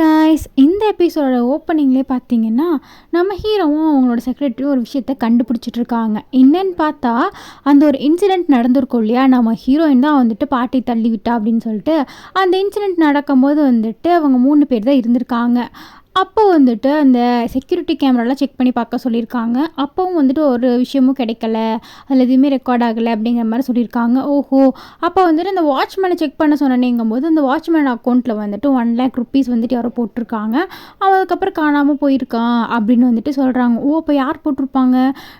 Guys இந்த எபிசோட ஓப்பனிங்லேயே பார்த்தீங்கன்னா நம்ம ஹீரோவும் அவங்களோட செக்ரட்டரியும் ஒரு விஷயத்த கண்டுபிடிச்சிட்டு இருக்காங்க என்னன்னு பார்த்தா அந்த ஒரு இன்சிடெண்ட் நடந்திருக்கும் இல்லையா? நம்ம ஹீரோயின் தான் வந்துட்டு பாட்டி தள்ளி விட்டா அப்படின்னு சொல்லிட்டு அந்த இன்சிடெண்ட் நடக்கும்போது வந்துட்டு அவங்க மூணு பேர் தான் இருந்திருக்காங்க. அப்போ வந்துட்டு அந்த செக்யூரிட்டி கேமராலாம் செக் பண்ணி பார்க்க சொல்லியிருக்காங்க. அப்போவும் வந்துட்டு ஒரு விஷயமும் கிடைக்கல. அதில் எதுவுமே ரெக்கார்ட் ஆகலை அப்படிங்கிற மாதிரி சொல்லியிருக்காங்க. ஓஹோ. அப்போ வந்துட்டு அந்த வாட்ச்மேனை செக் பண்ண சொன்னேங்கும் போது அந்த வாட்ச்மேன் அக்கௌண்ட்டில் வந்துட்டு ஒன் லேக் ருபீஸ் வந்துட்டு யாரோ போட்டிருக்காங்க. அவன் அதுக்கப்புறம் காணாமல் போயிருக்கான் அப்படின்னு வந்துட்டு சொல்கிறாங்க ஓ அப்போ யார் போட்டிருப்பாங்க?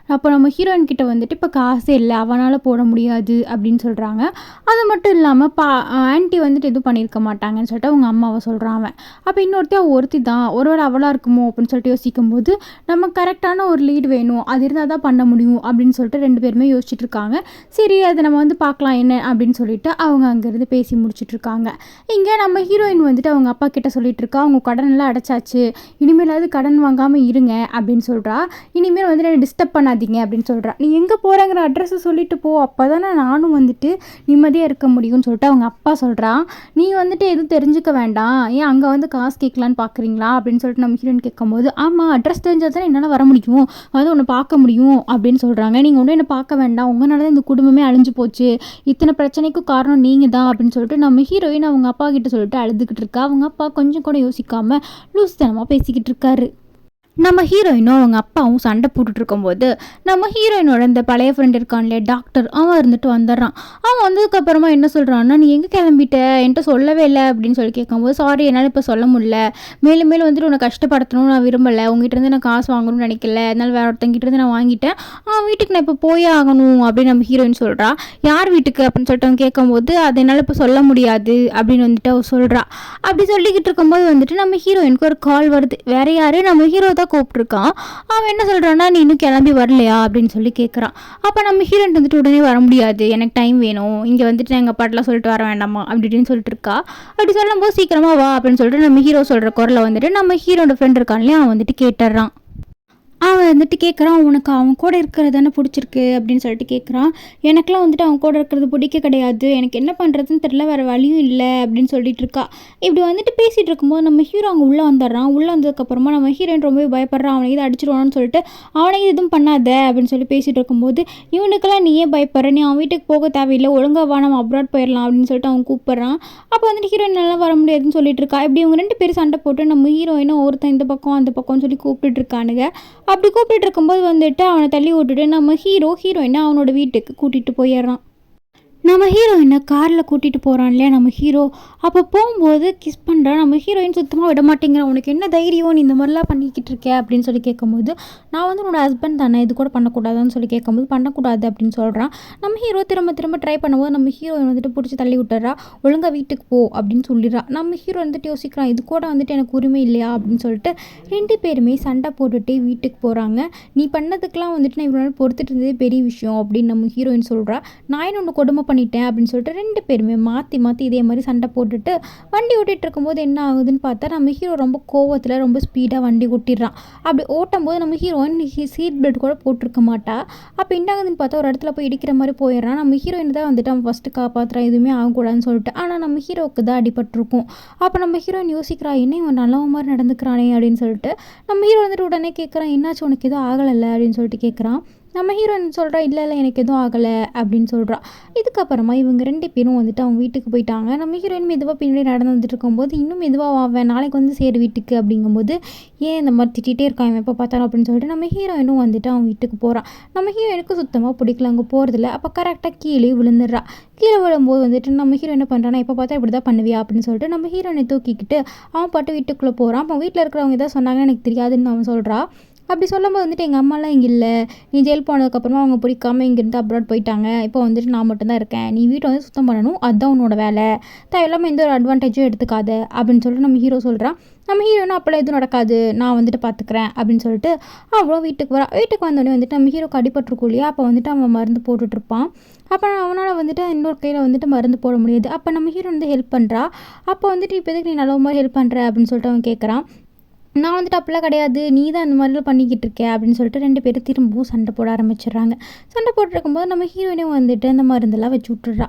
அப்போ நம்ம ஹீரோயின் கிட்ட வந்துட்டு இப்போ காசே இல்லை. அவனால் போட முடியாது அப்படின்னு சொல்கிறாங்க அது மட்டும் இல்லாமல் பா ஆன்ட்டி வந்துட்டு எதுவும் பண்ணியிருக்க மாட்டாங்கன்னு சொல்லிட்டு அவங்க அம்மாவை சொல்கிறான் அவன். அப்போ இன்னொருத்தி ஒருத்தி தான். ஒரு ஒருவேளை அவளாக இருக்குமோ அப்படின்னு சொல்லிட்டு யோசிக்கும் போது நம்ம கரெக்டான ஒரு லீட் வேணும். அது இருந்தால் தான் பண்ண முடியும். அப்படின்னு சொல்லிட்டு ரெண்டு பேருமே யோசிச்சுட்டு இருக்காங்க. சரி அதை நம்ம வந்து பார்க்கலாம் என்ன அப்படின்னு சொல்லிட்டு அவங்க அங்கேருந்து பேசி முடிச்சுட்டு இருக்காங்க. இங்கே நம்ம ஹீரோயின் வந்துட்டு அவங்க அப்பா கிட்ட சொல்லிட்டு இருக்கா அவங்க கடன் எல்லாம் அடைச்சாச்சு. இனிமேலாவது கடன் வாங்காமல் இருங்க. அப்படின்னு சொல்கிறா இனிமேல் வந்து என்ன டிஸ்டர்ப் பண்ணாதீங்க அப்படின்னு சொல்கிறா நீ எங்கே போகிறங்கிற அட்ரஸை சொல்லிட்டு போ. அப்போ தானே நானும் வந்துட்டு நிம்மதியாக இருக்க முடியும்னு சொல்லிட்டு அவங்க அப்பா சொல்கிறான் நீ வந்துட்டு எதுவும் தெரிஞ்சுக்க வேண்டாம். ஏன் அங்கே வந்து காசு கேட்கலான்னு பார்க்குறீங்களா அப்படின்னு அப்படின்னு சொல்லிட்டு நம்ம ஹீரோயின் கேட்கும்போது ஆமாம் அட்ரஸ் தெரிஞ்சால் தானே என்னால் வர முடியும். அதாவது உன்னை பார்க்க முடியும் அப்படின்னு சொல்கிறாங்க நீங்கள் ஒன்றும் என்னை பார்க்க வேண்டாம். உங்களால தான் இந்த குடும்பமே அழிஞ்சு போச்சு. இத்தனை பிரச்சனைக்கும் காரணம் நீங்கள் தான் அப்படின்னு சொல்லிட்டு நம்ம ஹீரோயின் அவங்க அப்பா கிட்ட சொல்லிட்டு அழுதுகிட்டு இருக்கா. அவங்க அப்பா கொஞ்சம் கூட யோசிக்காமல் லூஸ்தனமாக பேசிக்கிட்டு இருக்காரு. நம்ம ஹீரோயினும் அவங்க அப்பாவும் சண்டை போட்டுட்டு இருக்கும்போது நம்ம ஹீரோயினோட இந்த பழைய ஃப்ரெண்ட் இருக்கான் இல்லையா டாக்டர் அவன் இருந்துட்டு வந்துடுறான். அவன் வந்ததுக்கப்புறமா என்ன சொல்கிறான்னா நீ எங்கே கிளம்பிட்ட? என்கிட்ட சொல்லவே இல்லை அப்படின்னு சொல்லி கேட்கும்போது சாரி என்னால் இப்போ சொல்ல முடியல. மேலும் மேலும் வந்துட்டு உன்னை கஷ்டப்படுத்தணும்னு நான் விரும்பலை. உங்ககிட்ட இருந்து நான் காசு வாங்கணும்னு நினைக்கல. அதனால வேற ஒருத்தங்கிட்ட இருந்து நான் வாங்கிட்டேன். அவன் வீட்டுக்கு நான் இப்போ போயே ஆகணும் அப்படின்னு நம்ம ஹீரோயின் சொல்கிறா யார் வீட்டுக்கு? அப்படின்னு சொல்லிட்டு அவன் கேட்கும்போது அதை என்னால் இப்போ சொல்ல முடியாது அப்படின்னு வந்துட்டு அவள் சொல்கிறா அப்படி சொல்லிக்கிட்டு இருக்கும்போது வந்துட்டு நம்ம ஹீரோயினுக்கு ஒரு கால் வருது. வேற யாரும் நம்ம ஹீரோ தான் கூப்பிட்ருக்கான் அவன் என்ன சொல்கிறான்னா நீ இன்னும் கிளம்பி வரலையா? அப்படின்னு சொல்லி கேட்குறான் அப்போ நம்ம ஹீரோயின் வந்துட்டு உடனே வர முடியாது. எனக்கு டைம் வேணும். இங்கே வந்துட்டு எங்கள் பாட்டெலாம் சொல்லிட்டு வர வேண்டாமா? அப்படி இப்படின்னு சொல்லிட்டு இருக்கா. அப்படி சொல்லும்போது சீக்கிரமாக வா அப்படின்னு சொல்லிட்டு நம்ம ஹீரோ சொல்கிற குரலை வந்துட்டு நம்ம ஹீரோட ஃப்ரெண்ட் இருக்கான் இல்லையா அவன் வந்துட்டு கேட்டுறான் அவன் வந்துட்டு கேட்குறான் உனக்கு அவன் கூட இருக்கிறது தானே பிடிச்சிருக்கு? அப்படின்னு சொல்லிட்டு கேட்குறான் எனக்கெலாம் வந்துட்டு அவன் கூட இருக்கிறது பிடிக்க கிடையாது. எனக்கு என்ன பண்ணுறதுன்னு தெரில வேறு வழியும் இல்லை. அப்படின்னு சொல்லிட்டு இருக்கா. இப்படி வந்துட்டு பேசிகிட்டு இருக்கும்போது நம்ம ஹீரோ அங்கே உள்ளே வந்துடுறான். உள்ளே வந்ததுக்கப்புறமா நம்ம ஹீரோயின் ரொம்பவே பயப்படுறான். அவனை இதை அடிச்சிடுவான்னு சொல்லிட்டு அவனை எதுவும் பண்ணாத. அப்படின்னு சொல்லி பேசிகிட்டு இருக்கும்போது இவனுக்கெல்லாம் நீ ஏன் பயப்படுற. நீ அவன் வீட்டுக்கு போக தேவையில்லை. ஒழுங்கா வா. நம்ம அப்ராட் போயிடலாம். அப்படின்னு சொல்லிட்டு அவன் கூப்பிட்றான். அப்போ வந்துட்டு ஹீரோயின் நல்லா வர முடியாதுன்னு சொல்லிட்டு இருக்கா. இப்படி இவங்க ரெண்டு பேரும் சண்டை போட்டு நம்ம ஹீரோயினும் ஒருத்தன் இந்த பக்கம் அந்த பக்கம்னு சொல்லி கூப்பிட்டுட்டு இருக்கானுங்க. அப்படி கூப்பிட்டு இருக்கும்போது வந்துட்டு அவனை தள்ளி விட்டுட்டு நம்ம ஹீரோ ஹீரோயினை அவனோட வீட்டுக்கு கூட்டிகிட்டு போயிடுறான். நம்ம ஹீரோயினை காரில் கூட்டிகிட்டு போகிறான் இல்லையா நம்ம ஹீரோ அப்போ போகும்போது கிஸ் பண்ணுறான் நம்ம ஹீரோயின் சுத்தமாக விட மாட்டேங்கிறான் உனக்கு என்ன தைரியம்? நீ இந்த மாதிரிலாம் பண்ணிக்கிட்டு இருக்க அப்படின்னு சொல்லி கேட்கும்போது நான் வந்து உன்னோட ஹஸ்பண்ட் தானே இது கூட பண்ணக்கூடாதுன்னு சொல்லி கேட்கும்போது பண்ணக்கூடாது அப்படின்னு சொல்கிறான் நம்ம ஹீரோ திரும்ப திரும்ப ட்ரை பண்ணும்போது நம்ம ஹீரோயின் வந்துட்டு பிடிச்சி தள்ளி விட்டுறா. ஒழுங்காக வீட்டுக்கு போ அப்படின்னு சொல்லிடுறா. நம்ம ஹீரோ வந்துட்டு யோசிக்கிறான் இது கூட வந்துட்டு எனக்கு உரிமை இல்லையா அப்படின்னு சொல்லிட்டு ரெண்டு பேருமே சண்டை போட்டுட்டு வீட்டுக்கு போகிறாங்க நீ பண்ணதுக்கெலாம் வந்துட்டு நான் இவ்வளோ நாள் பொறுத்துட்டு இருந்ததே பெரிய விஷயம் அப்படின்னு நம்ம ஹீரோயின் சொல்கிறா நான் என்ன ஒன்று கொடுமை பண்ணிட்டேன் அப்படின்னு சொல்லிட்டு ரெண்டு பேருமே மாற்றி மாற்றி இதே மாதிரி சண்டை போட்டுட்டு வண்டி ஓட்டிகிட்டு இருக்கும்போது என்ன ஆகுதுன்னு பார்த்தா நம்ம ஹீரோ ரொம்ப கோவத்தில் ரொம்ப ஸ்பீடாக வண்டி ஓட்டிடுறான். அப்படி ஓட்டும் போது நம்ம ஹீரோயின் சீட் பெல்ட் கூட போட்டிருக்க மாட்டா. அப்போ என்ன ஆகுதுன்னு பார்த்தா ஒரு இடத்துல போய் இடிக்கிற மாதிரி போயிடுறான். நம்ம ஹீரோயின் தான் வந்துட்டு அவன் ஃபஸ்ட்டு காப்பாற்றுறான் எதுவுமே ஆகக்கூடாதுன்னு சொல்லிட்டு. ஆனால் நம்ம ஹீரோவுக்கு தான் அடிபட்டிருக்கும். அப்போ நம்ம ஹீரோயின் யோசிக்கிறா என்ன இவன் நல்லவ மாதிரி நடந்துக்கிறானே? அப்படின்னு சொல்லிட்டு நம்ம ஹீரோ வந்துட்டு உடனே கேட்குறான் என்னாச்சு? உனக்கு எதுவும் ஆகலைல்ல? அப்படின்னு சொல்லிட்டு கேட்குறான் நம்ம ஹீரோயின் சொல்கிறா இல்லை இல்லை எனக்கு எதுவும் ஆகலை அப்படின்னு சொல்கிறா இதுக்கப்புறமா இவங்க ரெண்டு பேரும் வந்துட்டு அவங்க வீட்டுக்கு போயிட்டாங்க. நம்ம ஹீரோயின் மெதுவாக பின்னாடி நடந்து வந்துட்டு இருக்கும்போது இன்னும் மெதுவாக ஆவேன் நாளைக்கு வந்து சேரு வீட்டுக்கு அப்படிங்கும்போது ஏன் இந்த மாதிரி திட்டிகிட்டே இருக்கான்? இவன் எப்போ பார்த்தாலும்? அப்படின்னு சொல்லிட்டு நம்ம ஹீரோயினும் வந்துட்டு அவங்க வீட்டுக்கு போகிறான் நம்ம ஹீரோயினுக்கு சுத்தமாக பிடிக்கல. அங்கே போகிறதில்ல அப்போ கரெக்டாக கீழே விழுந்துடுறா. கீழே விழும்போது வந்துட்டு நம்ம ஹீரோ என்ன பண்ணுறான்னா எப்போ பார்த்தா இப்படி தான் பண்ணுவியா? அப்படின்னு சொல்லிட்டு நம்ம ஹீரோயினை தூக்கிக்கிட்டு அவன் பாட்டு வீட்டுக்குள்ளே போகிறான் அப்போ வீட்டில் இருக்கிறவங்க எதாவது சொன்னாங்கன்னு எனக்கு தெரியாதுன்னு அவன் சொல்கிறா அப்படி சொல்லும்போது வந்துட்டு எங்கள் அம்மாலாம் இங்கே இல்லை. நீ ஜெயில் போனதுக்கப்புறமா அவங்க பிடிக்காம இங்கேருந்து அப்ராட் போயிட்டாங்க. இப்போ வந்துட்டு நான் மட்டும்தான் இருக்கேன். நீ வீட்டை வந்து சுத்தம் பண்ணணும். அதுதான் உன்னோட வேலை. தேவையில்லாமல் எந்த ஒரு அட்வான்டேஜும் எடுத்துக்காத. அப்படின்னு சொல்லிட்டு நம்ம ஹீரோ சொல்கிறான் நம்ம ஹீரோனா அப்போல்லாம் எதுவும் நடக்காது. நான் வந்துட்டு பார்த்துக்கிறேன் அப்படின்னு சொல்லிட்டு அவ்வளோ வீட்டுக்கு வரா வீட்டுக்கு வந்தோடனே வந்துட்டு நம்ம ஹீரோக்கு அடிபட்டிருக்கும் இல்லையா? அப்போ வந்துட்டு அவன் மருந்து போட்டுட்ருப்பான் அப்போ அவனால் வந்துட்டு இன்னொரு கையில் வந்துட்டு மருந்து போட முடியாது. அப்போ நம்ம ஹீரோ வந்து ஹெல்ப் பண்ணுறா அப்போ வந்துட்டு இப்போ எதுக்கு நீ நல்ல மாதிரி ஹெல்ப் பண்ணுற அப்படின்னு சொல்லிட்டு அவன் கேட்குறான் நான் வந்துட்டு அப்படிலாம் கிடையாது. நீ தான் இந்த மாதிரிலாம் பண்ணிக்கிட்டு இருக்க அப்படின்னு சொல்லிட்டு ரெண்டு பேரும் திரும்பவும் சண்டை போட ஆரம்பிச்சிடுறாங்க. சண்டை போட்டுருக்கும்போது நம்ம ஹீரோயினையும் வந்துட்டு இந்த மருந்தெல்லாம் வச்சு விட்டுறா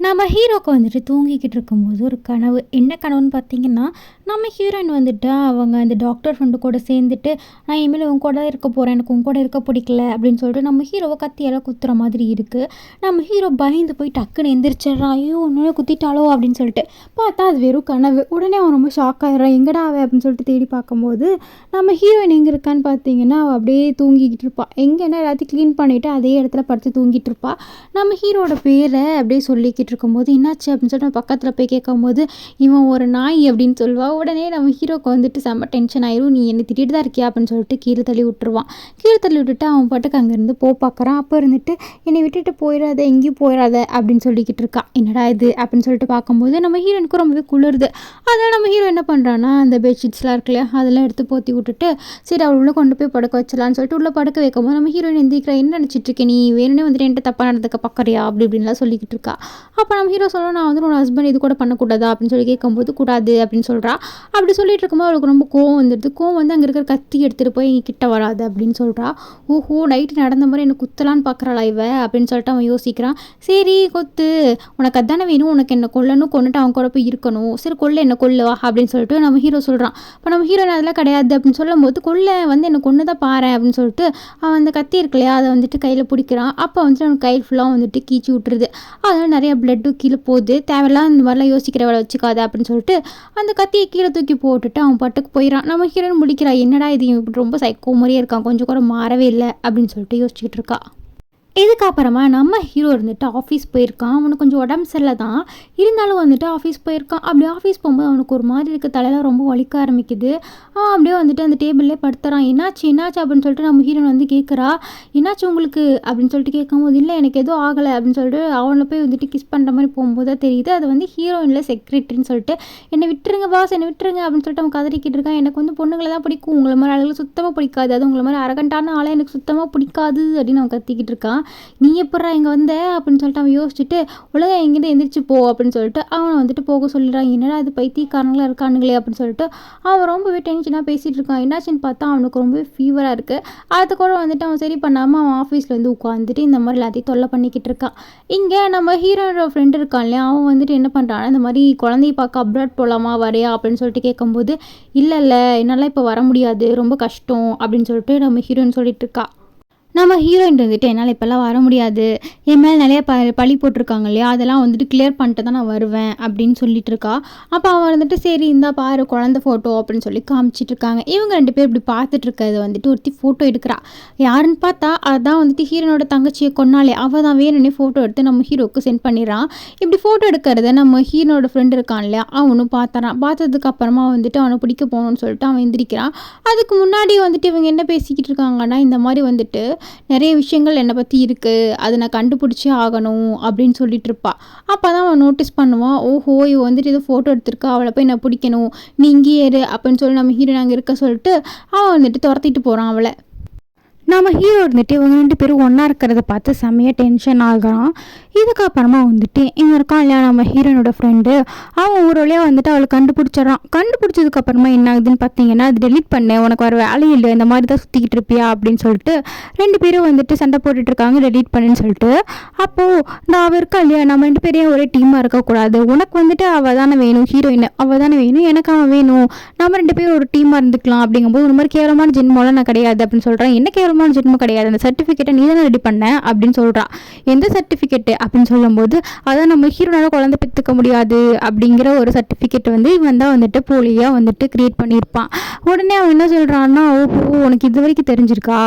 நம்ம ஹீரோக்கு வந்துட்டு தூங்கிக்கிட்டு இருக்கும்போது ஒரு கனவு. என்ன கனவுன்னு பார்த்தீங்கன்னா நம்ம ஹீரோயின் வந்துட்டு அவங்க அந்த டாக்டர் ஃப்ரெண்டு கூட சேர்ந்துட்டு நான் இனிமேல் உன் கூட தான் இருக்க போகிறேன் எனக்கு உன் கூட இருக்க பிடிக்கல அப்படின்னு சொல்லிட்டு நம்ம ஹீரோவை கத்தியால் குத்துற மாதிரி இருக்குது நம்ம ஹீரோ பயந்து போய் டக்குன்னு எந்திரிச்சிடுறான் ஐயோ ஒன்று குத்திட்டாலோ அப்படின்னு சொல்லிட்டு பார்த்தா அது வெறும் கனவு. உடனே அவன் ரொம்ப ஷாக் ஆகிடுறான் எங்கடா அவ? அப்படின்னு சொல்லிட்டு தேடி பார்க்கும்போது நம்ம ஹீரோயின் எங்கே இருக்கான்னு பார்த்தீங்கன்னா அவள் அப்படியே தூங்கிக்கிட்டு இருப்பாள் எங்கேன்னா எல்லாத்தையும் க்ளீன் பண்ணிவிட்டு அதே இடத்துல படுத்து தூங்கிட்டு இருப்பாள் நம்ம ஹீரோட பேரை அப்படியே சொல்லிக்கிட்டு இருக்கும்போது என்னாச்சு? அப்படின்னு சொல்லிட்டு பக்கத்தில் போய் கேட்கும்போது இவன் ஒரு நாய் அப்படின்னு சொல்லுவாள் உடனே நம்ம ஹீரோக்கு வந்துட்டு செம்ம டென்ஷன் ஆயிரும். நீ என்னை திட்டிட்டு தான் இருக்கியா? அப்படின்னு சொல்லிட்டு கீழே தள்ளி விட்டுருவான். கீழே தள்ளி விட்டுட்டு அவன் பாட்டுக்கு அங்கேருந்து போ பார்க்குறான். அப்போ இருந்துட்டு என்னை விட்டுட்டு போயிடாத எங்கேயும் போயிடாத அப்படின்னு சொல்லிக்கிட்டு இருக்கான். என்னடா இது? அப்படின்னு சொல்லிட்டு பார்க்கும்போது நம்ம ஹீரோனுக்கு ரொம்பவே குளிருது. அதனால் நம்ம ஹீரோ என்ன பண்ணுறான்னா அந்த பெட்ஷீட்ஸ்லாம் இருக்கு இல்லையா அதெல்லாம் எடுத்து போற்றி விட்டுட்டு சரி அவள் உள்ளே கொண்டு போய் படுக்க வச்சலான்னு சொல்லிட்டு உள்ளே படுக்க வைக்கும்போது நம்ம ஹீரோயின் எந்திரிக்கிறா என்ன நினச்சிட்டு இருக்கேன் நீ? வேணும்னே வந்துட்டு என்கிட்ட தப்பாக நடந்துக்க பார்க்குறியா? அப்படி இப்படின்லாம் சொல்லிக்கிட்டு இருக்கா. அப்போ நம்ம ஹீரோ சொல்லுவோம் நான் வந்து உன் ஹஸ்பண்ட் இது கூட பண்ணக்கூடாதா? அப்படின்னு சொல்லி கேட்கும்போது கூடாது அப்படின்னு சொல்கிறா அப்படி சொல்லிட்டு இருக்கும்போது அவளுக்கு ரொம்ப கோவம் வந்துடுது. கோவம் வந்து அங்கே இருக்கிற கத்தி எடுத்துகிட்டு போய் எங்கள் கிட்ட வராது அப்படின்னு சொல்கிறா ஓஹோ நைட்டு நடந்த மாதிரி எனக்கு குத்தலான்னு பார்க்குறாளா இவ? அப்படின்னு சொல்லிட்டு அவன் யோசிக்கிறான். சரி கொத்து. உனக்கு அதானே வேணும்? உனக்கு என்ன கொல்லணும்? கொண்டுட்டு அவன் கூட போய் இருக்கணும். சரி கொல்ல என்ன கொல்லுவா அப்படின்னு சொல்லிட்டு நம்ம ஹீரோ சொல்கிறான் இப்போ நம்ம ஹீரோ அதெல்லாம் கிடையாது அப்படின்னு சொல்லும் போது கொல்ல வந்து என்ன கொண்டு தான் பாரு அப்படின்னு சொல்லிட்டு அவன் அந்த கத்தி இருக்கு இல்லையா அதை வந்துட்டு கையில் பிடிக்கிறான். அப்போ வந்துட்டு அவன் கையில் ஃபுல்லாக வந்துட்டு கீச்சி விட்டுருது. அதனால் நிறைய பிளட்டு கீழே போகுது. தேவையில்லாம் இந்த மாதிரிலாம் யோசிக்கிற வேலை வச்சுக்காத அப்படின்னு சொல்லிட்டு அந்த கத்தியை கீழே தூக்கி போட்டுட்டு அவன் பாட்டுக்கு போயிடறான் நம்ம ஹீரோயின் முடிக்கிறா. என்னடா இது? இப்படி ரொம்ப சைக்கோ மாதிரியே இருக்கான். கொஞ்சம் கூட மாறவே இல்லை அப்படின்னு சொல்லிட்டு யோசிச்சுக்கிட்டு இருக்கா. இதுக்கப்புறமா நம்ம ஹீரோ இருந்துட்டு ஆஃபீஸ் போயிருக்கான். அவனுக்கு கொஞ்சம் உடம்பு சரியில்லை தான் இருந்தாலும் வந்துட்டு ஆஃபீஸ் போயிருக்கான். அப்படி ஆஃபீஸ் போகும்போது அவனுக்கு ஒரு மாதிரி இருக்க. தலையெல்லாம் ரொம்ப வலிக்க ஆரம்பிக்குது. அவன் அப்படியே வந்துட்டு அந்த டேபிள்லே படுத்துறான். என்னாச்சு என்னாச்சு? அப்படின்னு சொல்லிட்டு நம்ம ஹீரோன் வந்து கேட்குறா என்னாச்சு உங்களுக்கு? அப்படின்னு சொல்லிட்டு கேட்கும்போது இல்லை எனக்கு எதுவும் ஆகலை. அப்படின்னு சொல்லிட்டு அவனை போய் வந்துட்டு கிஸ் பண்ணுற மாதிரி போகும்போது தான் தெரியுது. அது வந்து ஹீரோயினில் செக்ரட்டரின்னு சொல்லிட்டு என்னை விட்டுருங்க பாஸ் என்னை விட்டுருங்க. அப்படின்னு சொல்லிட்டு அவன் கதறிக்கிட்டு இருக்கான். எனக்கு வந்து பொண்ணுங்களை தான் பிடிக்கும். உங்களை மாதிரி ஆளுகளை சுத்தமாக பிடிக்காது. அது உங்களை மாதிரி அரகண்டான ஆளை எனக்கு சுத்தமாக பிடிக்காது. அப்படின்னு அவன் கத்திக்கிட்டு இருக்கான். நீ எப்படா இங்கே வந்த? அப்படின்னு சொல்லிட்டு அவன் யோசிச்சுட்டு உலகம் எங்கிட்ட எந்திரிச்சு போ அப்படின்னு சொல்லிட்டு அவனை வந்துட்டு போக சொல்லிடுறான். என்னடா அது பைத்தியக்காரங்களாக இருக்கானுங்களே அப்படின்னு சொல்லிட்டு அவன் ரொம்பவே டென்ஷனாக பேசிகிட்டு இருக்கான். என்னாச்சுன்னு பார்த்தா அவனுக்கு ரொம்பவே ஃபீவராக இருக்குது அது கூட வந்துட்டு அவன் சரி பண்ணாமல் அவன் ஆஃபீஸில் வந்து உட்காந்துட்டு இந்த மாதிரி எல்லாத்தையும் தொல்லை பண்ணிக்கிட்டு இருக்கான். இங்கே நம்ம ஹீரோனோட ஃப்ரெண்டு இருக்கான் இல்லையா? அவன் வந்துட்டு என்ன பண்ணுறான்னா இந்த மாதிரி குழந்தைய பார்க்க அப்ராட் போகலாமா வரையா அப்படின்னு சொல்லிட்டு கேட்கும்போது இல்லை இல்லை என்னால் இப்போ வர முடியாது. ரொம்ப கஷ்டம் அப்படின்னு சொல்லிட்டு நம்ம ஹீரோயின் சொல்லிட்டு இருக்கா. நம்ம ஹீரோயின் வந்துட்டு என்னால் இப்போல்லாம் வர முடியாது. என் மேலே நிறைய ப பழி போட்டிருக்காங்க இல்லையா? அதெல்லாம் வந்துட்டு கிளியர் பண்ணிட்டு தான் நான் வருவேன் அப்படின்னு சொல்லிட்டு இருக்கா. அப்போ அவன் வந்துட்டு சரி இந்தா பாரு குழந்த ஃபோட்டோ அப்படின்னு சொல்லி காமிச்சிட்டு இருக்காங்க. இவங்க ரெண்டு பேர் இப்படி பார்த்துட்டு இருக்கிறது வந்துட்டு ஒருத்தி ஃபோட்டோ எடுக்கிறா. யாருன்னு பார்த்தா அதான் வந்துட்டு ஹீரோனோட தங்கச்சியை கொன்னாலே அவள் தான் வேணும்னே ஃபோட்டோ எடுத்து நம்ம ஹீரோவுக்கு சென்ட் பண்ணிடுறான் இப்படி ஃபோட்டோ எடுக்கிறத நம்ம ஹீரோனோட ஃப்ரெண்டு இருக்கான் இல்லையா அவனும் பார்த்துறான். பார்த்ததுக்கு அப்புறமா வந்துட்டு அவனை பிடிக்க போகணும்னு சொல்லிட்டு அவன் எந்திரிக்கிறான். அதுக்கு முன்னாடி வந்துட்டு இவங்க என்ன பேசிக்கிட்டு இருக்காங்கன்னா இந்த மாதிரி வந்துட்டு நிறைய விஷயங்கள் என்னை பற்றி இருக்குது அதை நான் கண்டுபிடிச்சே ஆகணும் அப்படின்னு சொல்லிட்டு இருப்பா. அப்போ தான் அவன் நோட்டீஸ் பண்ணுவான் ஓஹோ இவ வந்துட்டு ஏதோ ஃபோட்டோ எடுத்திருக்கா அவளை போய் நான் பிடிக்கணும் நீ இங்கேயே இரு அப்படின்னு சொல்லி நம்ம ஹீரோ நாங்கள் இருக்க சொல்லிட்டு அவன் வந்துட்டு துரத்திட்டு போகிறான் அவளை. நம்ம ஹீரோ இருந்துட்டு இவங்க ரெண்டு பேரும் ஒன்றா இருக்கிறத பார்த்து செம்மையாக டென்ஷன் ஆகுறான். இதுக்கப்புறமா வந்துட்டு இங்கே இருக்கான் இல்லையா நம்ம ஹீரோனோட ஃப்ரெண்டு அவன் ஒரு வழியாக வந்துட்டு அவளை கண்டுபிடிச்சிட்றான். கண்டுபிடிச்சதுக்கப்புறமா என்ன ஆகுதுன்னு பார்த்தீங்கன்னா அது டெலிட் பண்ணு உனக்கு வர வேலை இல்லை இந்த மாதிரி தான் சுற்றிக்கிட்டு இருப்பியா அப்படின்னு சொல்லிட்டு ரெண்டு பேரும் வந்துட்டு சண்டை போட்டுட்ருக்காங்க டெலிட் பண்ணுன்னு சொல்லிட்டு. அப்போது நான் அவள் இருக்கா இல்லையா நம்ம ரெண்டு பேரையும் ஒரே டீமாக இருக்கக்கூடாது. உனக்கு வந்துட்டு அவள் தானே வேணும் ஹீரோயின் அவள் தானே வேணும் எனக்கு அவன் வேணும். நம்ம ரெண்டு பேரும் ஒரு டீமாக இருந்துக்கலாம் அப்படிங்கும்போது ஒரு மாதிரி கேவலமான ஜென்மம்லாம் நான் கிடையாது அப்படின்னு சொல்கிறேன் என்ன கேவலமான ஜென்மம் கிடையாது. அந்த சர்டிஃபிகேட்டை நீ தானே ரெடி பண்ண? அப்படின்னு சொல்கிறான் எந்த சர்டிஃபிகேட்டு அப்படின்னு சொல்லும்போது அதான் நம்ம ஹீரோனால குழந்தை பெற்றுக்க முடியாது அப்படிங்கிற ஒரு சர்டிஃபிகேட் வந்து இவன் தான் வந்துட்டு போலியாக வந்துட்டு க்ரியேட் பண்ணியிருப்பான். உடனே அவன் என்ன சொல்கிறான்னா ஓஹோ உனக்கு இது வரைக்கும் தெரிஞ்சிருக்கா?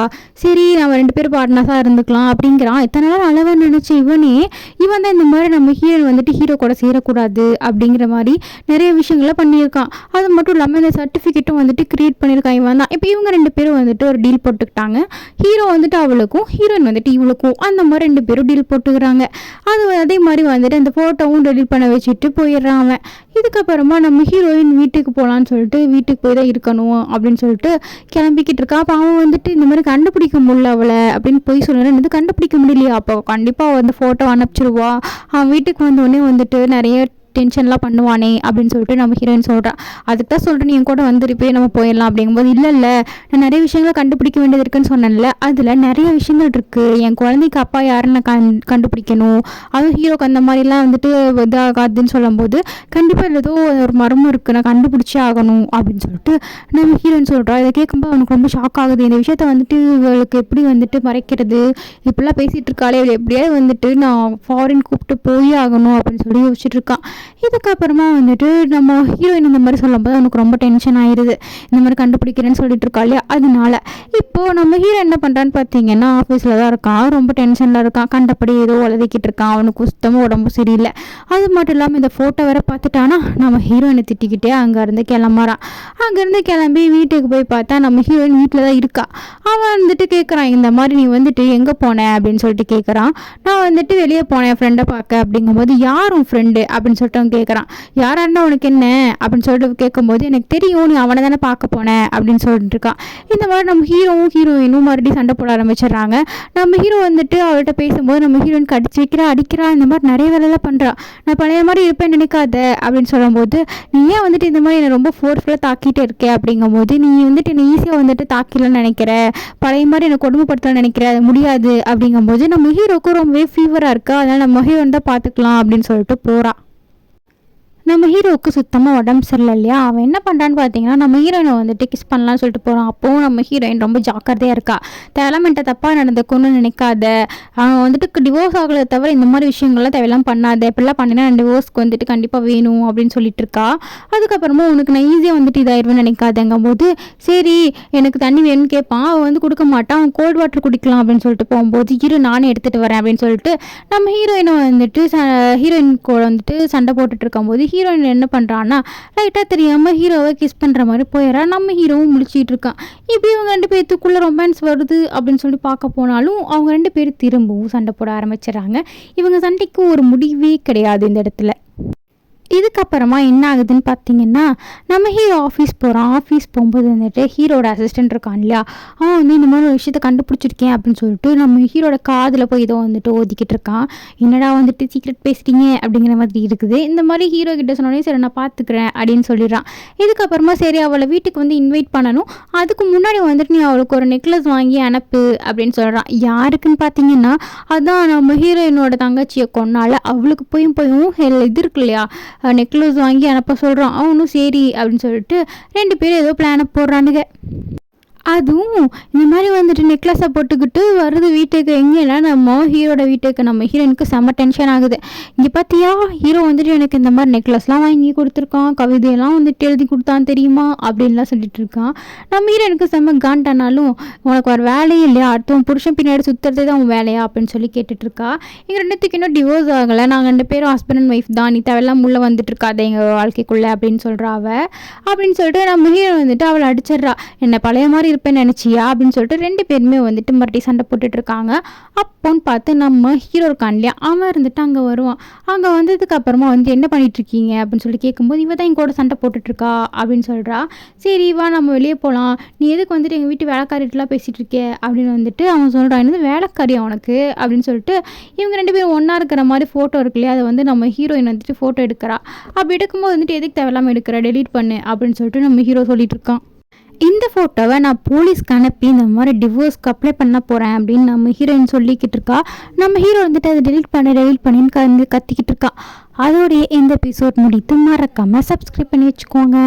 சரி நம்ம ரெண்டு பேரும் பார்ட்னர்ஸாக இருந்துக்கலாம். அப்படிங்கிறான். இத்தனை நாள் அளவு நினச்சி இவனே இவன் தான் இந்த மாதிரி நம்ம ஹீரோ வந்துட்டு ஹீரோ கூட சேரக்கூடாது அப்படிங்கிற மாதிரி நிறைய விஷயங்களை பண்ணியிருக்கான். அது மட்டும் இல்லாமல் இந்த சர்டிஃபிகேட்டும் வந்துட்டு க்ரியேட் பண்ணியிருக்கான் இவன் தான். இப்போ இவங்க ரெண்டு பேரும் வந்துட்டு ஒரு டீல் போட்டுக்கிட்டாங்க. ஹீரோ வந்துட்டு அவளுக்கும் ஹீரோயின் வந்துட்டு இவளுக்கும். அந்த மாதிரி ரெண்டு பேரும் டீல் போட்டுக்கிறாங்க. அது அதே மாதிரி வந்துட்டு அந்த ஃபோட்டோவும் டெலிட் பண்ண வச்சுட்டு போயிடுறான் அவன். இதுக்கப்புறமா நம்ம ஹீரோயின் வீட்டுக்கு போகலான்னு சொல்லிட்டு வீட்டுக்கு போய் தான் இருக்கணும் அப்படின்னு சொல்லிட்டு கிளம்பிக்கிட்டு இருக்கா. அப்போ அவன் வந்துட்டு இந்த மாதிரி கண்டுபிடிக்க முடியல அவளை அப்படின்னு போய் சொல்லுறேன் இது கண்டுபிடிக்க முடியலையா? அப்போ கண்டிப்பாக வந்து ஃபோட்டோ அனுப்பிச்சிருவா. அவன் வீட்டுக்கு வந்தோடனே வந்துட்டு நிறைய டென்ஷன்லாம் பண்ணுவானே அப்படின்னு சொல்லிட்டு நம்ம ஹீரோயின் சொல்கிறான் அதுக்கு தான் சொல்கிறேன் நீ என் கூட வந்துருப்பே நம்ம போயிடலாம் அப்படிங்கும்போது இல்லை இல்லை நான் நிறைய விஷயங்களை கண்டுபிடிக்க வேண்டியது இருக்குன்னு சொன்னேன்ல அதில் நிறைய விஷயங்கள் இருக்குது என் குழந்தைக்கு அப்பா யாருன்னு கண் கண்டுபிடிக்கணும். அதுவும் ஹீரோக்கு அந்த மாதிரிலாம் வந்துட்டு இதாகாதுன்னு சொல்லும்போது கண்டிப்பாக ஏதோ ஒரு மர்மம் இருக்குது நான் கண்டுபிடிச்சே ஆகணும் அப்படின்னு சொல்லிட்டு நம்ம ஹீரோயின் சொல்கிறோம் இதை கேட்கும்போது அவனுக்கு ரொம்ப ஷாக் ஆகுது. இந்த விஷயத்த வந்துட்டு இவளுக்கு எப்படி வந்துட்டு மறைக்கிறது? இப்படிலாம் பேசிகிட்டு இருக்காளே இவள் எப்படியாவது வந்துட்டு நான் ஃபாரின் கூப்பிட்டு போய் ஆகணும் அப்படின்னு சொல்லி யோசிச்சுட்டு இருக்கான் இதுக்கப்புறமா வந்துட்டு நம்ம ஹீரோயின் இந்த மாதிரி சொல்லும்போது அவனுக்கு ரொம்ப டென்ஷன் ஆயிடுது இந்த மாதிரி கண்டுபிடிக்கிறேன்னு சொல்லிட்டு இருக்கா இல்லையா? அதனால இப்போது நம்ம ஹீரோ என்ன பண்ணுறான்னு பார்த்தீங்கன்னா ஆஃபீஸில் தான் இருக்கான். ரொம்ப டென்ஷனில் இருக்கான். கண்டபடி ஏதோ உலதிக்கிட்டு இருக்கான். அவனுக்கு சுத்தமாக உடம்பு சரியில்லை. அது மட்டும் இல்லாமல் இந்த ஃபோட்டோ வேற பார்த்துட்டானா நம்ம ஹீரோயினை திட்டிக்கிட்டே அங்கேருந்து கிளம்புறான். அங்கேருந்து கிளம்பி வீட்டுக்கு போய் பார்த்தா நம்ம ஹீரோயின் வீட்டில் தான் இருக்கா. அவன் வந்துட்டு கேட்குறான் இந்த மாதிரி நீ வந்துட்டு எங்கே போன? அப்படின்னு சொல்லிட்டு கேட்குறான் நான் வந்துட்டு வெளியே போனேன் ஃப்ரெண்டை பார்க்க. அப்படிங்கும்போது யார் உன் ஃப்ரெண்டு அப்படின்னு சொல்லிட்டு அவன் கேட்குறான் யாரா உனக்கு என்ன? அப்படின்னு சொல்லிட்டு கேட்கும்போது எனக்கு தெரியும் நீ அவனை தானே பார்க்க போனேன் அப்படின்னு சொல்லிட்டு இருக்கான். இந்த மாதிரி நம்ம ஹீரோவும் ஹீரோயினும் மறுபடியும் சண்டை போட ஆரம்பிச்சிடுறாங்க. நம்ம ஹீரோ வந்துட்டு அவள்கிட்ட பேசும்போது நம்ம ஹீரோயின் கடிச்சு வைக்கிறா அடிக்கிறா இந்த மாதிரி நிறைய வேலைலாம் பண்ணுறா நான் பழைய மாதிரி இருப்பேன் நினைக்காத. அப்படின்னு சொல்லும்போது நீ ஏன் வந்துட்டு இந்த மாதிரி என்னை ரொம்ப ஃபோர்ஸ்ஃபுல்லாக தாக்கிட்டே இருக்கே? அப்படிங்கும்போது நீ வந்துட்டு என்னை ஈஸியாக வந்துட்டு தாக்கிலன்னு நினைக்கிற. பழைய மாதிரி என்னை கொடுமைப்படுத்தலாம்னு நினைக்கிற. அது முடியாது. அப்படிங்கும்போது நம்ம ஹீரோக்கும் ரொம்பவே ஃபீவராக இருக்கா. அதனால் நம்ம ஹீரோ தான் பார்த்துக்கலாம் அப்படின்னு சொல்லிட்டு போகிறான் நம்ம ஹீரோவுக்கு சுத்தமாக உடம்பு சரியில்லை இல்லையா அவன் என்ன பண்ணுறான்னு பார்த்தீங்கன்னா நம்ம ஹீரோயினை வந்துட்டு கிஸ் பண்ணலாம்னு சொல்லிட்டு போகிறான் அப்போவும் நம்ம ஹீரோயின் ரொம்ப ஜாக்கிரதையாக இருக்கா? தேலமெண்ட்டை தப்பாக நடந்துக்கணும்னு நினைக்காத. அவன் வந்துட்டு டிவோர்ஸ் ஆகலை தவிர இந்த மாதிரி விஷயங்கள்லாம் தேவையெல்லாம் பண்ணாத. இப்படிலாம் பண்ணினா டிவோர்ஸ்க்கு வந்துட்டு கண்டிப்பாக வேணும் அப்படின்னு சொல்லிட்டு இருக்கா. அதுக்கப்புறமா உனக்கு நான் ஈஸியாக வந்துட்டு இதாயிருவேன் நினைக்காதங்கும் போது சரி எனக்கு தண்ணி வேணும்னு கேட்பான் அவன் வந்து கொடுக்க மாட்டான். அவன் கோல்ட் வாட்டர் குடிக்கலாம் அப்படின்னு சொல்லிட்டு போகும்போது இரு நானே எடுத்துகிட்டு வரேன் அப்படின்னு சொல்லிட்டு நம்ம ஹீரோயினை வந்துட்டு ஹீரோயின் கூட வந்துட்டு சண்டை போட்டுட்டு இருக்கும்போது ஹீரோயின் என்ன பண்ணுறான்னா லைட்டாக தெரியாமல் ஹீரோவை கிஸ் பண்ணுற மாதிரி போயிடறா. நம்ம ஹீரோவும் முடிச்சிட்டு இருக்கான். இப்படி இவங்க ரெண்டு பேர்த்துக்குள்ளே ரொமான்ஸ் வருது அப்படின்னு சொல்லி பார்க்க போனாலும் அவங்க ரெண்டு பேரும் திரும்பவும் சண்டை போட ஆரம்பிச்சிடறாங்க. இவங்க சண்டைக்கு ஒரு முடிவே கிடையாது இந்த இடத்துல. இதுக்கப்புறமா என்ன ஆகுதுன்னு பார்த்தீங்கன்னா நம்ம ஹீரோ ஆஃபீஸ் போகிறான் ஆஃபீஸ் போகும்போது வந்துட்டு ஹீரோட அசிஸ்டன்ட் இருக்கான் இல்லையா? அவன் வந்து இந்த மாதிரி ஒரு விஷயத்தை கண்டுபிடிச்சிருக்கேன் அப்படின்னு சொல்லிட்டு நம்ம ஹீரோட காதில் போய் இதோ வந்துட்டு ஓதிக்கிட்டு இருக்கான். என்னடா வந்துட்டு சீக்ரெட் பேசுகிறீங்க அப்படிங்கிற மாதிரி இருக்குது. இந்த மாதிரி ஹீரோ கிட்ட சொன்னோடனே சரி நான் பார்த்துக்கிறேன் அப்படின்னு சொல்லிடுறான். இதுக்கப்புறமா சரி அவளை வீட்டுக்கு வந்து இன்வைட் பண்ணணும். அதுக்கு முன்னாடி வந்துட்டு நீ அவளுக்கு ஒரு நெக்லஸ் வாங்கி அனுப்பு அப்படின்னு சொல்கிறான் யாருக்குன்னு பார்த்தீங்கன்னா அதான் நம்ம ஹீரோயினோட தங்கச்சியை கொண்டால அவளுக்கு போயும் போயும் இது இருக்கு இல்லையா? நெக்லஸ் வாங்கி அனுப்ப சொல்கிறோம் அவனும் சரி அப்படின்னு சொல்லிட்டு ரெண்டு பேரும் ஏதோ பிளானை போடுறானுங்க. அதுவும் இந்த மாதிரி வந்துட்டு நெக்லஸை போட்டுக்கிட்டு வருது வீட்டுக்கு எங்கேனா நம்ம ஹீரோட வீட்டுக்கு நம்ம ஹீரோனுக்கு செம்ம டென்ஷன் ஆகுது. இங்கே பார்த்தியா ஹீரோ வந்துட்டு எனக்கு இந்த மாதிரி நெக்லஸ்லாம் வாங்கி கொடுத்துருக்கான் கவிதையெல்லாம் வந்துட்டு எழுதி கொடுத்தான் தெரியுமா அப்படின்லாம் சொல்லிட்டு இருக்கான். நம்ம ஹீரோனுக்கு செம்ம காண்டானாலும் உனக்கு ஒரு வேலையே இல்லையா அடுத்தவன் புருஷன் பின்னாடி சுற்றுறதே தான் உன் வேலையா அப்படின்னு சொல்லி கேட்டுட்ருக்கா எங்கள் ரெண்டுத்துக்கு இன்னும் டிவோர்ஸ் ஆகலை. நாங்கள் ரெண்டு பேரும் ஹஸ்பண்ட் அண்ட் ஒய்ஃப் தான். நீ தேவையெல்லாம் உள்ளே வந்துட்டு இருக்காது எங்கள் வாழ்க்கைக்குள்ளே அப்படின்னு சொல்கிறா அவள் அப்படின்னு சொல்லிட்டு நம்ம ஹீரோ வந்துட்டு அவளை அடிச்சிட்றா. என்னை பழைய மாதிரி இருப்பேன் நினச்சியா அப்படின்னு சொல்லிட்டு ரெண்டு பேருமே வந்துட்டு மறுபடியும் சண்டை போட்டுட்டு இருக்காங்க அப்போன்னு பார்த்து நம்ம ஹீரோ இருக்கான் இல்லையா? அவன் இருந்துட்டு அங்கே வருவான். அங்கே வந்ததுக்கு அப்புறமா வந்து என்ன பண்ணிட்டு இருக்கீங்க அப்படின்னு சொல்லி கேட்கும்போது இவ தான் என் கூட சண்டை போட்டுட்ருக்கா அப்படின்னு சொல்கிறா சரி வா நம்ம வெளியே போகலாம் நீ எதுக்கு வந்துட்டு எங்கள் வீட்டு வேலைக்காரிட்டலாம் பேசிகிட்டு இருக்கே அப்படின்னு வந்துட்டு அவன் சொல்கிறான் என்னது வேலைக்காரி அவனுக்கு? அப்படின்னு சொல்லிட்டு இவங்க ரெண்டு பேரும் ஒன்றா இருக்கிற மாதிரி ஃபோட்டோ இருக்கு இல்லையா? அதை வந்து நம்ம ஹீரோயின் வந்துட்டு ஃபோட்டோ எடுக்கிறா. அப்படி எடுக்கும்போது வந்துட்டு எதுக்கு தேவையில்லாமல் எடுக்கிற? டெலீட் பண்ணு அப்படின்னு சொல்லிட்டு நம்ம ஹீரோ சொல்லிட்டு இருக்கான் இந்த ஃபோட்டோவை நான் போலீஸ்க்கு அனுப்பி இந்த மாதிரி டிவோர்ஸ்க்கு அப்ளை பண்ண போகிறேன் அப்படின்னு நம்ம ஹீரோயின் சொல்லிக்கிட்டு இருக்கா. நம்ம ஹீரோ வந்துட்டு அதை டெலிட் பண்ண டெலிட் பண்ணின்னு கந்து கத்திக்கிட்டு இருக்கா. அதோடைய இந்த எபிசோட் முடித்து மறக்காமல் சப்ஸ்கிரைப் பண்ணி வச்சுக்கோங்க.